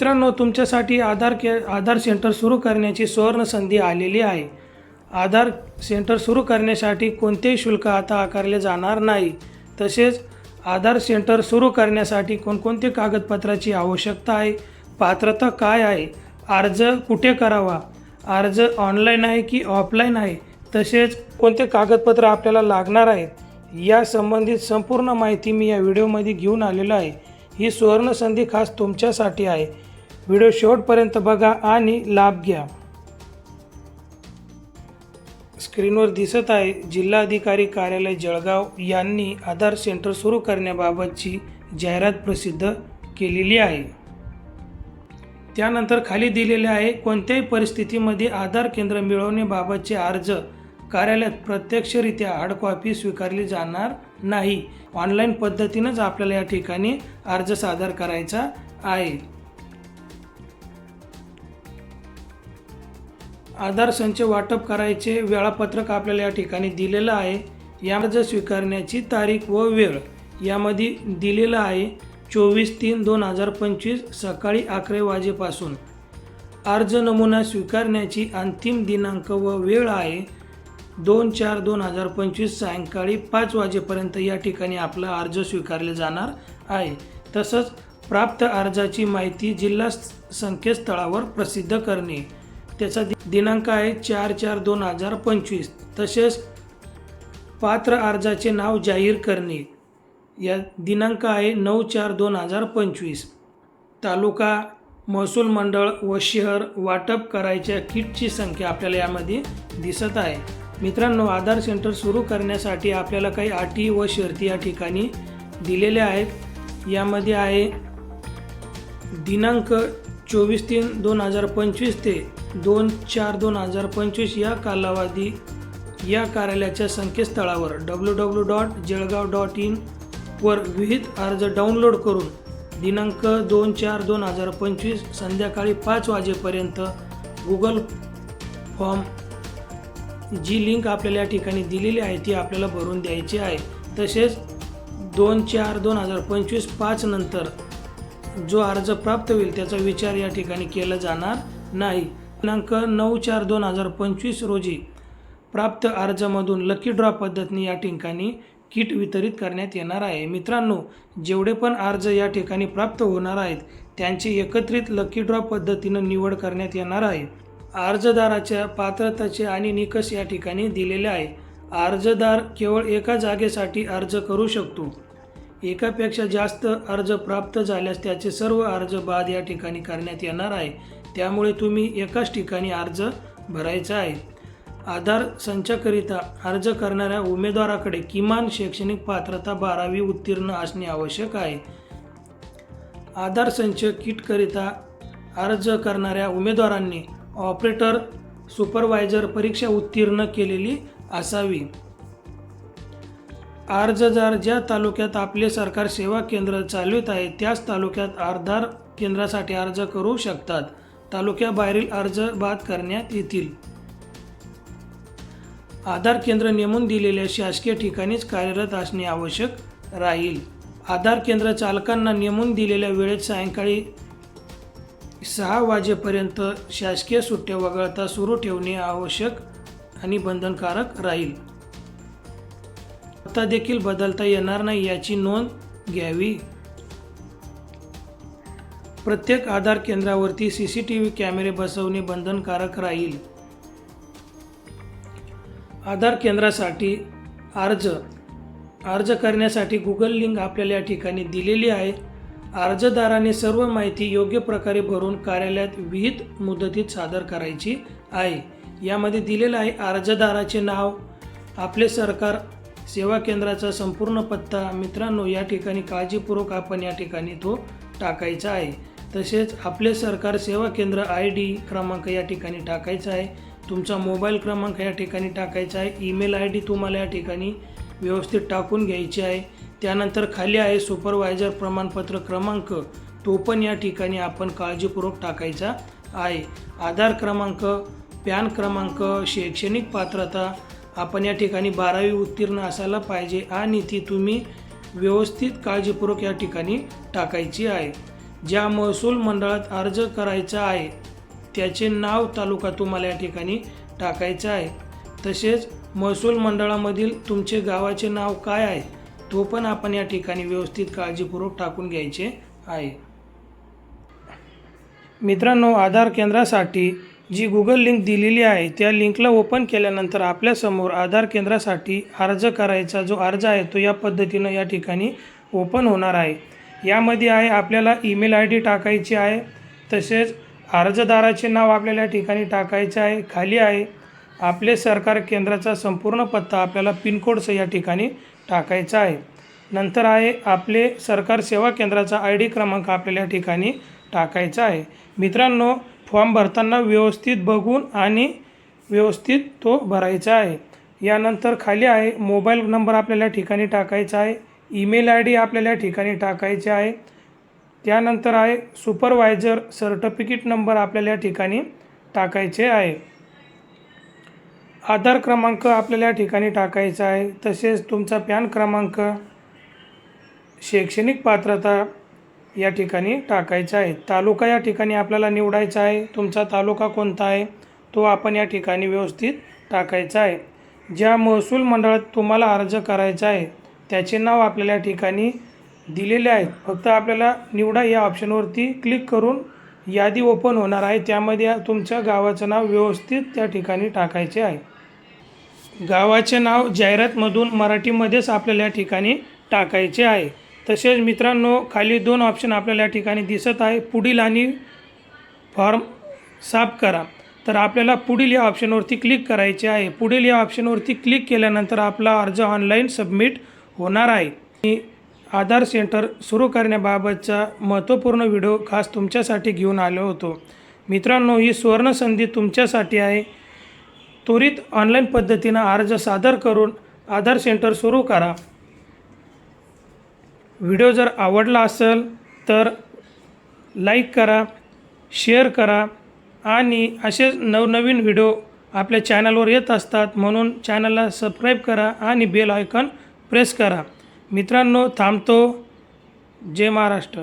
मित्रांनो तुमच्यासाठी आधार के आधार सेंटर सुरू करण्याची सुवर्ण संधी आलेली आहे. आधार सेंटर सुरू करण्यासाठी कोणतेही शुल्क आता आकारले जाणार नाही. तसेच आधार सेंटर सुरू करण्यासाठी कोणकोणते कागदपत्राची आवश्यकता आहे? पात्रता काय आहे? अर्ज कुठे करावा? अर्ज ऑनलाईन आहे की ऑफलाईन आहे? तसेच कोणते कागदपत्र आपल्याला लागणार आहेत? या संबंधित संपूर्ण माहिती मी या व्हिडिओमध्ये घेऊन आलेलो आहे. ही सुवर्ण संधी खास तुमच्यासाठी आहे. व्हिडिओ शेवटपर्यंत बघा आणि लाभ घ्या. स्क्रीनवर दिसत आहे जिल्हाधिकारी कार्यालय जळगाव यांनी आधार सेंटर सुरू करण्याबाबतची जाहिरात प्रसिद्ध केलेली आहे. त्यानंतर खाली दिलेले आहे कोणत्याही परिस्थितीमध्ये आधार केंद्र मिळवण्याबाबतचे अर्ज. कार्यालयात प्रत्यक्षरित्या हार्ड कॉपी स्वीकारली जाणार नाही. ऑनलाईन पद्धतीनंच आपल्याला या ठिकाणी अर्ज सादर करायचा आहे. आधार संच वाटप करायचे वेळापत्रक आपल्याला या ठिकाणी दिलेलं आहे. या अर्ज स्वीकारण्याची तारीख व वेळ यामध्ये दिलेलं आहे. चोवीस तीन दोन हजार पंचवीस सकाळी अकरा वाजेपासून. अर्ज नमुना स्वीकारण्याची अंतिम दिनांक व वेळ आहे. दोन चार दोन हजार पंचवीस सायंकाळी पाच वाजेपर्यंत या ठिकाणी आपला अर्ज स्वीकारले जाणार आहे. तसंच प्राप्त अर्जाची माहिती जिल्हा संकेतस्थळावर प्रसिद्ध करणे. त्याचा दि- दिनांक आहे चार चार दोन हजार पंचवीस. तसेच पात्र अर्जाचे नाव जाहीर करणे. या दिनांक आहे नऊ चार दोन हजार पंचवीस. तालुका महसूल मंडळ व शहर वाटप करायच्या किटची संख्या आपल्याला यामध्ये दिसत आहे. मित्रांनो आधार सेंटर सुरू करण्यासाठी आपल्याला काही अटी व शर्ती या ठिकाणी दिलेल्या आहेत. यामध्ये आहे दिनांक चोवीस तीन दोन हजार पंचवीस ते दोन चार दोन हजार पंचवीस या कालावधी या कार्यालयाच्या संकेतस्थळावर W W dot Jalgaon dot in वर विहित अर्ज डाउनलोड करून दिनांक दोन चार दोन हजार पंचवीस संध्याकाळी पाच वाजेपर्यंत गुगल फॉर्म जी लिंक आपल्याला या ठिकाणी दिलेली आहे ती आपल्याला भरून द्यायची आहे. तसेच दोन चार दोन हजार पंचवीस पाच नंतर जो अर्ज प्राप्त होईल त्याचा विचार या ठिकाणी केला जाणार नाही. दिनांक नऊ चार दोन हजार पंचवीस रोजी प्राप्त अर्जामधून लकी ड्रॉ पद्धतीने या ठिकाणी किट वितरित करण्यात येणार आहे. मित्रांनो जेवढे पण अर्ज या ठिकाणी प्राप्त होणार आहेत त्यांची एकत्रित लकी ड्रॉ पद्धतीनं निवड करण्यात येणार आहे. अर्जदाराच्या पात्रतेचे आणि निकष या ठिकाणी दिलेले आहे. अर्जदार केवळ एका जागेसाठी अर्ज करू शकतो. एकापेक्षा जास्त अर्ज प्राप्त झाल्यास त्याचे सर्व अर्ज बाद या ठिकाणी करण्यात येणार आहे. त्यामुळे तुम्ही एकाच ठिकाणी अर्ज भरायचा आहे. आधार संचाकरिता अर्ज करणाऱ्या उमेदवाराकडे किमान शैक्षणिक पात्रता बारावी उत्तीर्ण असणे आवश्यक आहे. आधार संच किटकरिता अर्ज करणाऱ्या उमेदवारांनी ऑपरेटर सुपरवायझर परीक्षा उत्तीर्ण केलेली असावी. अर्जदार ज्या तालुक्यात आपले सरकार सेवा केंद्र चालवित आहे त्याच तालुक्यात आधार केंद्रासाठी अर्ज करू शकतात. तालुक्याबाहेरील अर्ज बाद करण्यात येतील. आधार केंद्र नेमून दिलेल्या शासकीय ठिकाणीच कार्यरत असणे आवश्यक राहील. आधार केंद्र चालकांना नेमून दिलेल्या वेळेत सायंकाळी सहा वाजेपर्यंत शासकीय सुट्ट्या वगळता सुरू ठेवणे आवश्यक आणि बंधनकारक राहील. आता देखील बदलता येणार नाही याची नोंद घ्यावी. प्रत्येक आधार केंद्रावरती सी सी टी व्ही कॅमेरे बसवणे बंधनकारक राहील. आधार केंद्रासाठी अर्ज अर्ज करण्यासाठी गुगल लिंक आपल्याला या ठिकाणी दिलेली आहे. अर्जदाराने सर्व माहिती योग्य प्रकारे भरून कार्यालयात विहित मुदतीत सादर करायची आहे. यामध्ये दिलेलं आहे अर्जदाराचे नाव आपले सरकार सेवा केंद्राचा संपूर्ण पत्ता. मित्रांनो या ठिकाणी काळजीपूर्वक आपण या ठिकाणी तो टाकायचा आहे. तसेच आपले सरकार सेवा केंद्र आय डी क्रमांक या ठिकाणी टाकायचा आहे. तुमचा मोबाईल क्रमांक या ठिकाणी टाकायचा आहे. ईमेल आय डी तुम्हाला या ठिकाणी व्यवस्थित टाकून घ्यायची आहे. त्यानंतर खाली आहे सुपरवायझर प्रमाणपत्र क्रमांक. तो पण या ठिकाणी आपण काळजीपूर्वक टाकायचा आहे. आधार क्रमांक पॅन क्रमांक शैक्षणिक पात्रता. आपण या ठिकाणी बारावी उत्तीर्ण असायला पाहिजे आणि ती तुम्ही व्यवस्थित काळजीपूर्वक या ठिकाणी टाकायची आहे. ज्या महसूल मंडळात अर्ज करायचा आहे त्याचे नाव तालुका तुम्हाला या ठिकाणी टाकायचं आहे. तसेच महसूल मंडळामधील तुमचे गावाचे नाव काय आहे तो पण आपण या ठिकाणी व्यवस्थित काळजीपूर्वक टाकून घ्यायचे आहे. मित्रांनो आधार केंद्रासाठी जी गुगल लिंक दिलेली आहे त्या लिंकला ओपन केल्यानंतर आपल्यासमोर आधार केंद्रासाठी अर्ज करायचा जो अर्ज आहे तो या पद्धतीनं या ठिकाणी ओपन होणार आहे. यामध्ये आहे आपल्याला ईमेल आय डी टाकायची आहे तसेच अर्जदाराचे नाव आपल्याला या ठिकाणी टाकायचे आहे खाली आहे. आपले सरकार केंद्राचा संपूर्ण पत्ता आपल्याला पिनकोडसह या ठिकाणी टाकायचा आहे. नंतर आहे आपले सरकार सेवा केंद्राचा आय डी क्रमांक आपल्याला या ठिकाणी टाकायचा आहे. मित्रांनो फॉर्म भरताना व्यवस्थित बघून आणि व्यवस्थित तो भरायचा आहे. यानंतर खाली आहे मोबाईल नंबर आपल्याला ठिकाणी टाकायचा आहे. ईमेल आय डी आपल्याला ठिकाणी टाकायचे आहे. त्यानंतर आहे सुपरवायझर सर्टिफिकेट नंबर आपल्याला या ठिकाणी टाकायचे आहे. आधार क्रमांक आपल्याला या ठिकाणी टाकायचा आहे. तसेच तुमचा पॅन क्रमांक शैक्षणिक पात्रता या ठिकाणी टाकायचा आहे. तालुका या ठिकाणी आपल्याला निवडायचा आहे. तुमचा तालुका कोणता आहे? तो आपण या ठिकाणी व्यवस्थित टाकायचा आहे. ज्या महसूल मंडळात तुम्हाला अर्ज करायचा आहे त्याचे नाव आपल्याला या ठिकाणी दिलेले आहेत. फक्त आपल्याला निवडा या ऑप्शनवरती क्लिक करून यादी ओपन होणार आहे. त्यामध्ये तुमच्या गावाचं नाव व्यवस्थित त्या ठिकाणी टाकायचे आहे. गावाचे नाव जाहिरातमधून मराठीमध्येच आपल्याला या ठिकाणी टाकायचे आहे. तसेच मित्रांनो खाली दोन ऑप्शन आपल्याला या ठिकाणी दिसत आहे. पुढील आणि फॉर्म साफ करा. तर आपल्याला पुढील या ऑप्शनवरती क्लिक करायचे आहे. पुढील या ऑप्शनवरती क्लिक केल्यानंतर आपला अर्ज ऑनलाईन सबमिट होणार आहे. मी आधार सेंटर सुरू करण्याबाबतचा महत्त्वपूर्ण व्हिडिओ खास तुमच्यासाठी घेऊन आलो होतो. मित्रांनो ही सुवर्णसंधी तुमच्यासाठी आहे. त्वरित ऑनलाईन पद्धतीनं अर्ज सादर करून आधार सेंटर सुरू करा. व्हिडिओ जर आवडला असेल तर लाईक करा शेअर करा आणि असेच नवनवीन व्हिडिओ आपल्या चॅनलवर येत असतात म्हणून चॅनलला सबस्क्राईब करा आणि बेल आयकॉन प्रेस करा. मित्रांनो थांबतो. जय महाराष्ट्र.